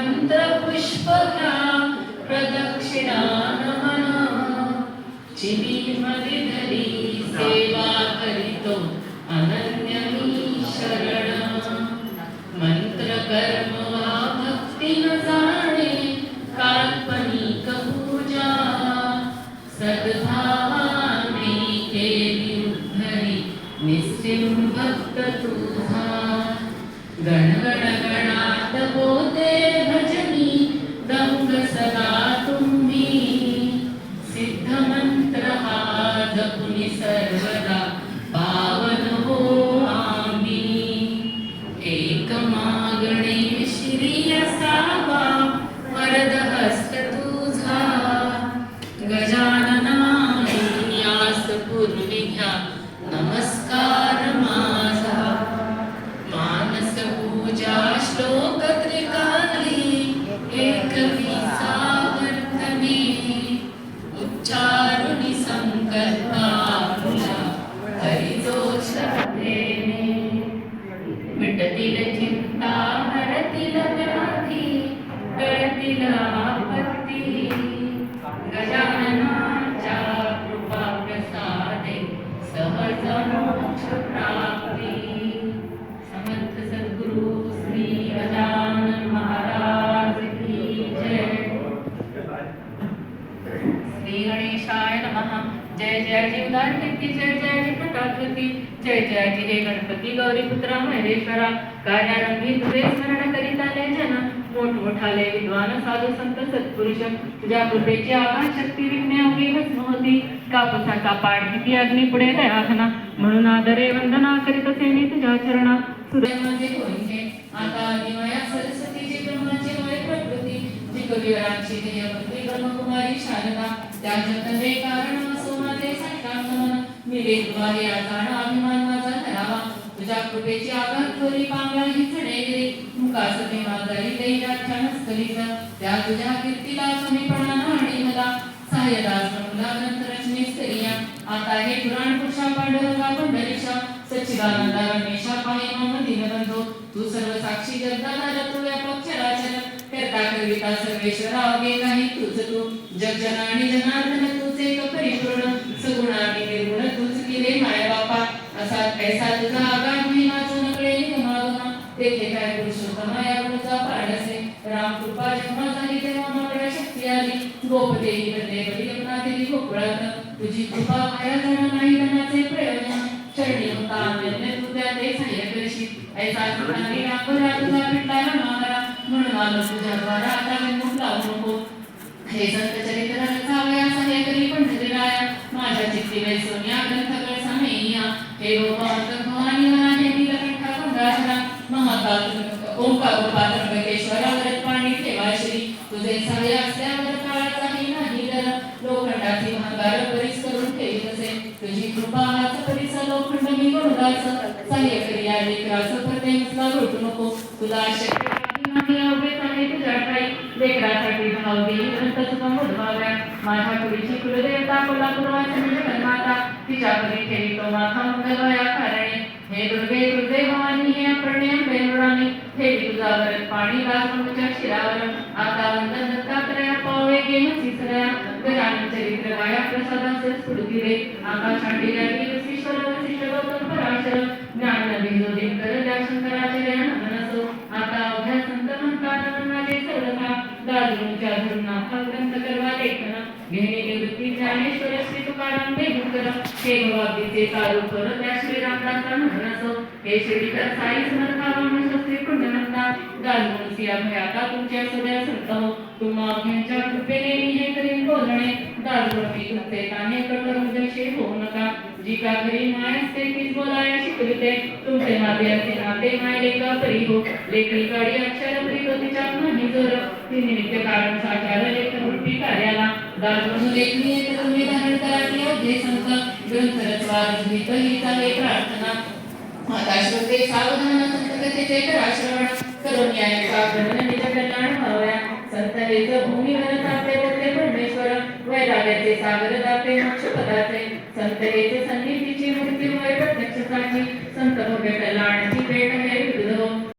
मंत्र पुष्प प्रदक्षिणा नमन चिनी मध्ये सेवा करितो अनन्य मी शरण मंत्र कर्म वा भक्ती न जाणे काल्पनिक पूजा सद्भावाने केली उद्धरी निश्चिम भक्त तुझा गणगण सर्वदा पावन हो आम्ही एक मागणे श्री असावा वरद गौरी पुत्रा महेश्वरा। कार्यारंभी तुझे स्मरण करी। मोठमोठाले विद्वान साधू संत सत्पुरुष तुझ्या कृपेची आगाध शक्ती विज्ञा उगी भस्म होती कापसाचा किती अग्नी पुढे दयाखना म्हणून आदरे वंदना करीत असे मी तुझ्या चरणा. सुदैवाचे होईचे आता आदिमाया सरस्वतीची ब्रह्माची वय प्रकृती जी कविवरांची ध्येयपत्री ब्रह्मकुमारी शारदा त्या जगदे कारण असो माझे साष्टांगमन मी वेदवारी आजाण अभिमान माझा धरावा. तुझ्या कृपेची आगाध थोरी पांगळा ही चढेली मुकासते दैना दैराख्यान स्थलीच त्या तुझ्या कीर्तीला कमीपणा आणि मला सहाय्यदास मुला ग्रंथ रचने स्त्रिया आता हे पुराण पुरुषा पांडुरंगा पंढरीशा सच्चिदानंदा रमेशा पाहि मम दिनबंधो तू सर्व साक्षी जगदाना तू व्यापक चराचर करता कविता सर्वेश्वरा अगे नाही तुझ तू. जग जन जनार्दन तुझे एक परिपूर्ण. सगुण निर्गुण तूच केले माय बापा असा कैसा तुझा आगा तेथे काय पुरुषोत्तम या गुणचा पाडसे राम कृपा जेव्हा झाली तेव्हा माकडे शक्ती आली. गोपदेवी बदले बळी यमुना देवी गोकुळात. तुझी कृपा माया झाला नाही धनाचे प्रयोजन. शरणी होता अन्य तुझ्या ते सहाय्य करशी. ऐसा सुखाने राखोला तुझा पिंडा मारा म्हणून आलो तुझ्या द्वारा आता विमुख लावू नको. हे संत चरित्र रचावया सहाय्य करी पंढरीराया. माझ्या चित्ती वे सोन्या ग्रंथ कळसा हे गोपांत ओंकार गोपाल त्र्यंबकेश्वरावरत पाणी ठेवा श्री. तुझे सहाय्य असल्यावर काळाचाही नाही तर लोखंडाची भांगार परीस करून ठेवी तसे. तुझी कृपा हाच परीस लोखंड मी गुणगाच सहाय्य करी या लेकराच प्रते उचला लोटू नको. तुला शक्य नाही अवघेच आहे तुझ्या ठाई. लेकरासाठी भाव देई ग्रंथ तुका मुडवाव्या माझ्या पुढीची कुलदेवता कोल्हापूरवासी जगन्माता तिच्या परी ठेवी तो माथा मंगलवया कारणे हे दुर्गे दुर्गे भवानी हे अप्रणयम बेनुराणी हे तुझा पाणी राजमुच्या शिरावर आता वंदन दत्तात्रया पावे गे सिसऱ्या गजानन चरित्र गाया प्रसादाचे स्फुडती रे आकाशांडी जागी वसिष्ठर वसिष्ठ गौतम पराशर ज्ञान नदी जो दादरूंच्या ग्रंथ करवा घेणे निवृत्ती ज्ञानेश्वर श्री तुकाराम हे भवाब्दीचे चालू कर त्या हे श्रीकर साई सिया तुमच्या संत हो तुम्हा अभ्यांच्या कृपेने मी हे करीन बोलणे. दादरून मी तुमचे ताने कटर होऊ नका. जी का घरी माय असते तीच बोलाया शिकविते. तुमचे नाते असे नाते माय लेखा परी हो. लेखी काढी अक्षर परी जर ते निमित्त कारण साचार लेखन वृत्ती कार्याला दास दादरून लेखनी येते तुम्ही धारण करा की जे संत ग्रंथ रचवा रचवित ही चाले प्रार्थना माता श्रोते सावधान संत कथेचे करा श्रवण करून या एका निज कल्याण व्हावया संतरेच भूमीवर तापे बोलते परमेश्वर वैराग्याचे सागर दाते मोक्ष पदाचे संतरेचे सन्निधीची मूर्ती होय प्रत्यक्षाची संत भव्य कल्याणाची भेट हे विविध